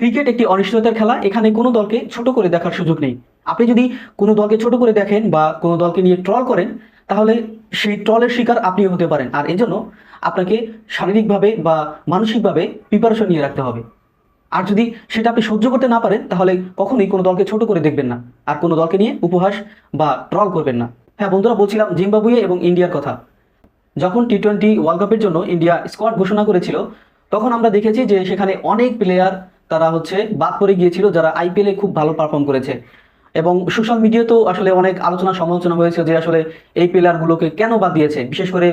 Cricket একটি অনিশ্চয়তার খেলা, এখানে কোনো দলকে ছোট করে দেখার সুযোগ নেই। আপনি যদি কোনো দলকে ছোট করে দেখেন বা কোনো দলকে নিয়ে ট্রল করেন, তাহলে সেই ট্রলের শিকার আপনিও হতে পারেন। আর এজন্য আপনাকে শারীরিকভাবে বা মানসিকভাবে প্রিপারেশন নিয়ে রাখতে হবে। আর যদি সেটা আপনি সহ্য করতে না পারেন, তাহলে কখনোই কোনো দলকে ছোট করে দেখবেন না। আর কোনো দলকে নিয়ে উপহাস বা ট্রল করবেন না। হ্যাঁ বন্ধুরা, বলছিলাম জিম্বাবুয়ে এবং ইন্ডিয়ার কথা। যখন টি টোয়েন্টি ওয়ার্ল্ড কাপের জন্য ইন্ডিয়া স্কোয়াড ঘোষণা করেছিল, তখন আমরা দেখেছি যে সেখানে অনেক প্লেয়ার তারা হচ্ছে বাদ পড়ে গিয়েছিল, যারা আইপিএলে খুব ভালো পারফর্ম করেছে। এবং সোশ্যাল মিডিয়াতেও আসলে অনেক আলোচনা সমালোচনা হয়েছে যে আসলে এই প্লেয়ারগুলোকে কেন বাদ দিয়েছে। বিশেষ করে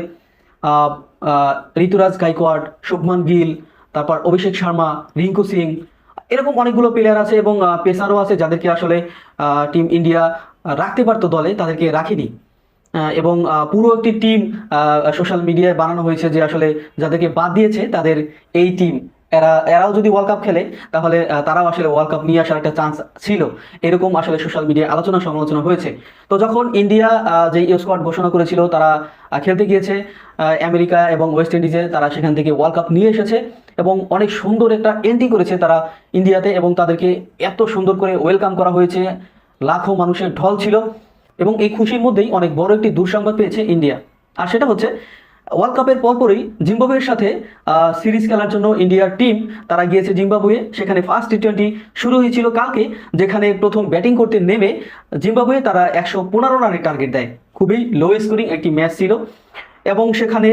ঋতুরাজ গাইকোয়াড, শুভমান গিল, তারপর অভিষেক শর্মা, রিঙ্কু সিং, এরকম অনেকগুলো প্লেয়ার আছে এবং পেসারও আছে যাদেরকে আসলে টিম ইন্ডিয়া রাখতে পারতো দলে, তাদেরকে রাখেনি। এবং পুরো একটি টিম সোশ্যাল মিডিয়ায় বানানো হয়েছে যে আসলে যাদেরকে বাদ দিয়েছে তাদের এই টিম এরা, এরাও যদি ওয়ার্ল্ড কাপ খেলে, তাহলে তারাও আসলে ওয়ার্ল্ড কাপ নিয়ে আসার একটা চান্স ছিল। এরকম আসলে সোশ্যাল মিডিয়ায় আলোচনা সমালোচনা হয়েছে। তো যখন ইন্ডিয়া যে স্কোয়াড ঘোষণা করেছিল, তারা খেলতে গিয়েছে আমেরিকা এবং ওয়েস্ট ইন্ডিজে তারা সেখান থেকে ওয়ার্ল্ড কাপ নিয়ে এসেছে এবং অনেক সুন্দর একটা এন্ট্রি করেছে তারা ইন্ডিয়াতে এবং তাদেরকে এত সুন্দর করে ওয়েলকাম করা হয়েছে। লাখো মানুষের ঢল ছিল এবং এই খুশির মধ্যেই অনেক বড় একটি দুঃসংবাদ পেয়েছে ইন্ডিয়া আর সেটা হচ্ছে ওয়ার্ল্ড কাপের পরপরই জিম্বাবুয়ের সাথে সিরিজ খেলার জন্য ইন্ডিয়ার টিম তারা গিয়েছে জিম্বাবুয়ে। সেখানে ফার্স্ট টি টোয়েন্টি শুরু হয়েছিল কালকে, যেখানে প্রথম ব্যাটিং করতে নেমে জিম্বাবুয়ে তারা একশো পনেরো রানের টার্গেট দেয়। খুবই লো স্কোরিং একটি ম্যাচ ছিল এবং সেখানে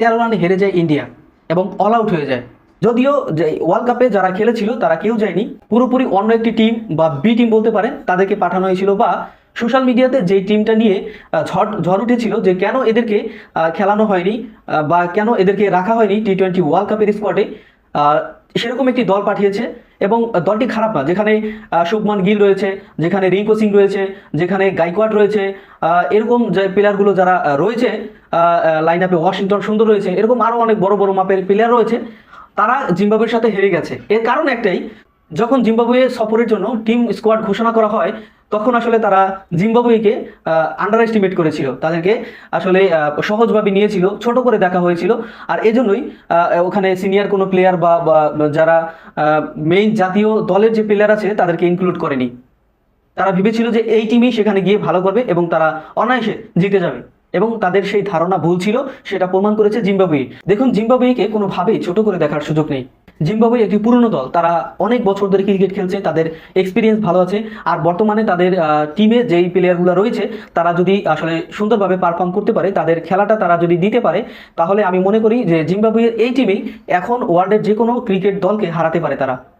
তেরো রানে হেরে যায় ইন্ডিয়া এবং অল আউট হয়ে যায়। যদিও যে ওয়ার্ল্ড কাপে যারা খেলেছিল তারা কেউ যায়নি। পুরোপুরি অন্য একটি টিম বা বি টিম বলতে পারেন, তাদেরকে পাঠানো হয়েছিল বা সোশ্যাল মিডিয়াতে যেই টিমটা নিয়ে ঝড় ঝড় উঠেছিল যে কেন এদেরকে খেলানো হয়নি বা কেন এদেরকে রাখা হয়নি টি টোয়েন্টি ওয়ার্ল্ড কাপের স্কোয়াডে সেরকম একটি দল পাঠিয়েছে এবং দলটি খারাপ না। যেখানে শুভমান গিল রয়েছে, যেখানে রিঙ্কু সিং রয়েছে, যেখানে গাইকোয়াড রয়েছে এরকম যে প্লেয়ারগুলো যারা রয়েছে লাইন আপে ওয়াশিংটন সুন্দর রয়েছে, এরকম আরও অনেক বড় বড় মাপের প্লেয়ার রয়েছে, তারা জিম্বাবুয়ের সাথে হেরে গেছে। এর কারণ একটাই, যখন জিম্বাবুয়ে সফরের জন্য টিম স্কোয়াড ঘোষণা করা হয় তখন আসলে তারা জিম্বাবুয়েকে আন্ডার এস্টিমেট করেছিল। তাদেরকে আসলে সহজভাবে নিয়েছিল, ছোট করে দেখা হয়েছিল। আর এজন্যই ওখানে সিনিয়র কোনো প্লেয়ার বা যারা মেইন জাতীয় দলের যে প্লেয়ার আছে, তাদেরকে ইনক্লুড করেনি। তারা ভেবেছিল যে এই টিমই সেখানে গিয়ে ভালো করবে এবং তারা অনায়াসে জিতে যাবে। এবং তাদের সেই ধারণা ভুল ছিল, সেটা প্রমাণ করেছে জিম্বাবুয়ে। দেখুন, জিম্বাবুয়েকে কোনোভাবেই ছোট করে দেখার সুযোগ নেই। জিম্বাবুয়ে একটি পুরনো দল। তারা অনেক বছর ধরে ক্রিকেট খেলছে, তাদের এক্সপিরিয়েন্স ভালো আছে। আর বর্তমানে তাদের টিমে যেই প্লেয়ারগুলো রয়েছে, তারা যদি আসলে সুন্দরভাবে পারফর্ম করতে পারে, তাদের খেলাটা তারা যদি দিতে পারে, তাহলে আমি মনে করি যে জিম্বাবুয়ের এই টিমেই এখন ওয়ার্ল্ডের যে কোনো ক্রিকেট দলকে হারাতে পারে তারা।